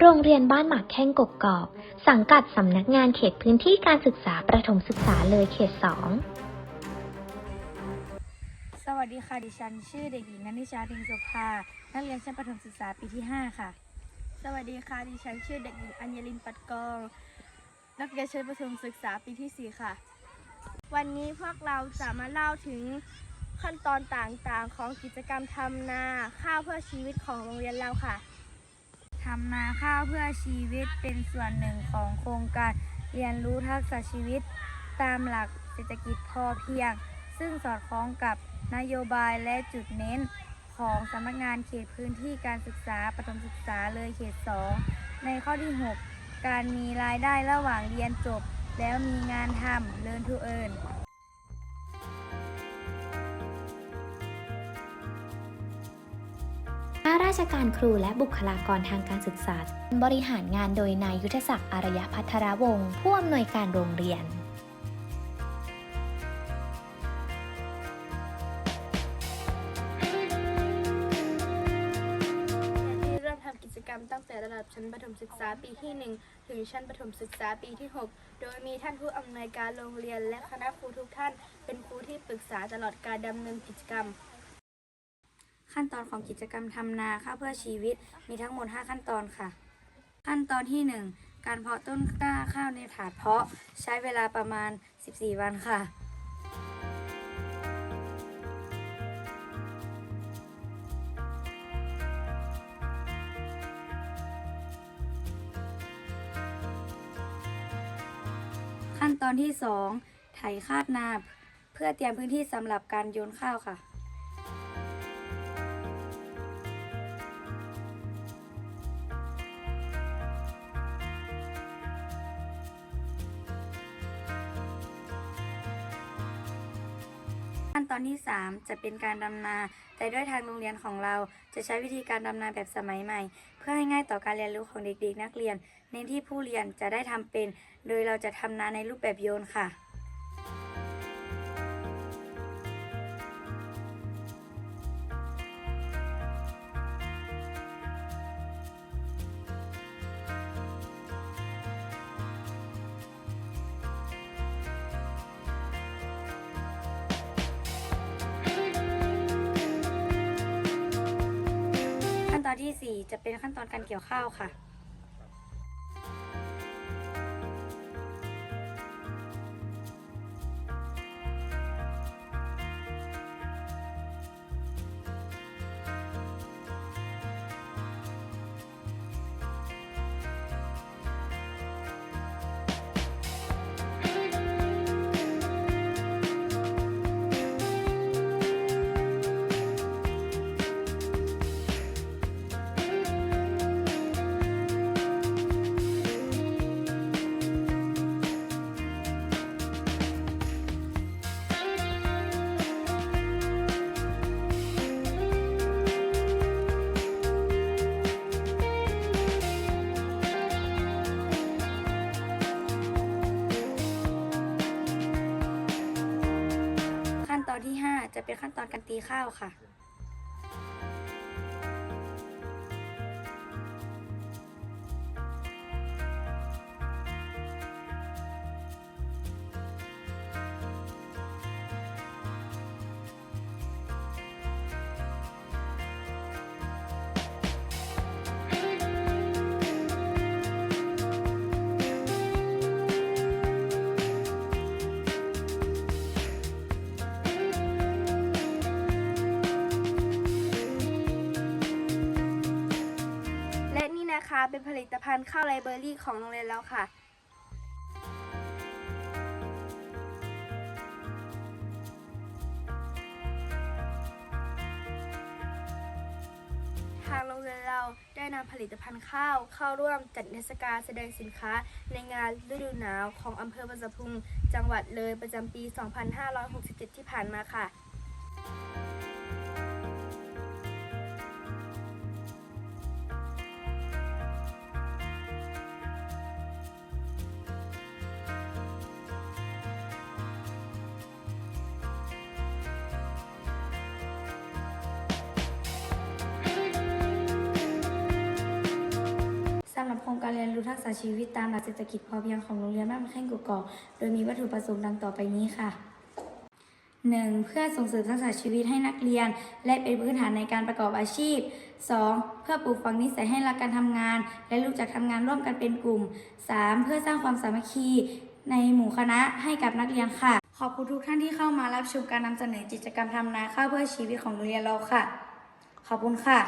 โรงเรียนบ้านหมากแข้งกกกอก สังกัดสำนักงานเขตพื้นที่การศึกษาประถมศึกษาเลยเขต2สวัสดีค่ะดิฉัน ชื่อเด็กหญิงนันทิชาเพ็งสุภา นักเรียนชั้นประถมศึกษาปีที่ 5 ค่ะ สวัสดีค่ะดิฉันชื่อเด็กหญิงอัญญลินปัดกอง นักเรียนชั้นประถมศึกษาปีที่ 4 ค่ะ วันนี้พวกเราจะมาเล่าถึงขั้นตอนต่างๆ ของกิจกรรมทำนาข้าวเพื่อชีวิตของโรงเรียนเราค่ะ ทำนาข้าวเพื่อชีวิตเป็นส่วนหนึ่งของโครงการเรียนรู้ทักษะชีวิต ตามหลักเศรษฐกิจพอเพียง ซึ่งสอดคล้องกับนโยบายและจุดเน้นของสำนักงานเขตพื้นที่การศึกษาประถมศึกษาเลยเขต 2 ในข้อที่ 6 การมีรายได้ระหว่างเรียนจบ แล้วมีงานทำ Learn to Earn ราชการครูและบุคลากรทางการศึกษา บริหารงานโดยนายยุทธศักดิ์อารยพัทรวงศ์ผู้อำนวยการโรงเรียนที่เริ่มทำกิจกรรมตั้งแต่ระดับชั้นประถมศึกษาปีที่ 1 ถึงชั้นประถมศึกษาปีที่ 6 โดยมีท่านผู้อำนวยการโรงเรียน และคณะครูทุกท่าน เป็นครูที่ปรึกษาตลอดการดำเนินกิจกรรม ขั้นตอนของกิจกรรมทำนาข้าวเพื่อชีวิตมีทั้งหมด 5 ขั้นตอนค่ะ ขั้นตอนที่ 1 การเพาะต้นกล้าข้าวในถาดเพาะใช้เวลาประมาณ 14 วันค่ะ ขั้นตอนที่ 2 ไถคาดนาเพื่อเตรียมพื้นที่สำหรับการโยนข้าวค่ะ ตอนที่ 3 จะเป็นการดำนา แต่ด้วยทางโรงเรียนของเราจะใช้วิธีการดำนาแบบสมัยใหม่ เพื่อให้ง่ายต่อการเรียนรู้ของเด็กๆ นักเรียน ในที่ผู้เรียนจะได้ทำเป็น โดยเราจะทำนาในรูปแบบโยนค่ะ ที่ 4 จะเป็นขั้นตอนการเกี่ยวข้าวค่ะ จะเป็นขั้นตอนการตีข้าวค่ะ เป็นผลิตภัณฑ์ข้าวไรเบอรี่ของโรงเรียนเราค่ะ ทางโรงเรียนเราได้นำผลิตภัณฑ์ข้าวเข้าร่วมจัดนิทรรศการแสดงสินค้าในงานฤดูหนาวของอำเภอบางสะพุง จังหวัดเลยประจำปี 2567 ที่ผ่านมาค่ะ รู้ทักษะชีวิตตามหลักเศรษฐกิจพอเพียงของโรงเรียนบ้านมะแข้งกุกกอกโดยมีวัตถุประสงค์ดังต่อไปนี้ค่ะ 1. เพื่อส่งเสริมทักษะชีวิตให้นักเรียน และเป็นพื้นฐานในการประกอบอาชีพ 2. เพื่อปลูกฝังนิสัยให้รักการทำงาน และรู้จักทำงานร่วมกันเป็นกลุ่ม 3. เพื่อสร้างความสามัคคีในหมู่คณะให้กับนักเรียนค่ะ ขอบคุณทุกท่านที่เข้ามารับชมการนำเสนอกิจกรรมทำนาข้าวเพื่อชีวิตของโรงเรียนเราค่ะ ขอบคุณค่ะ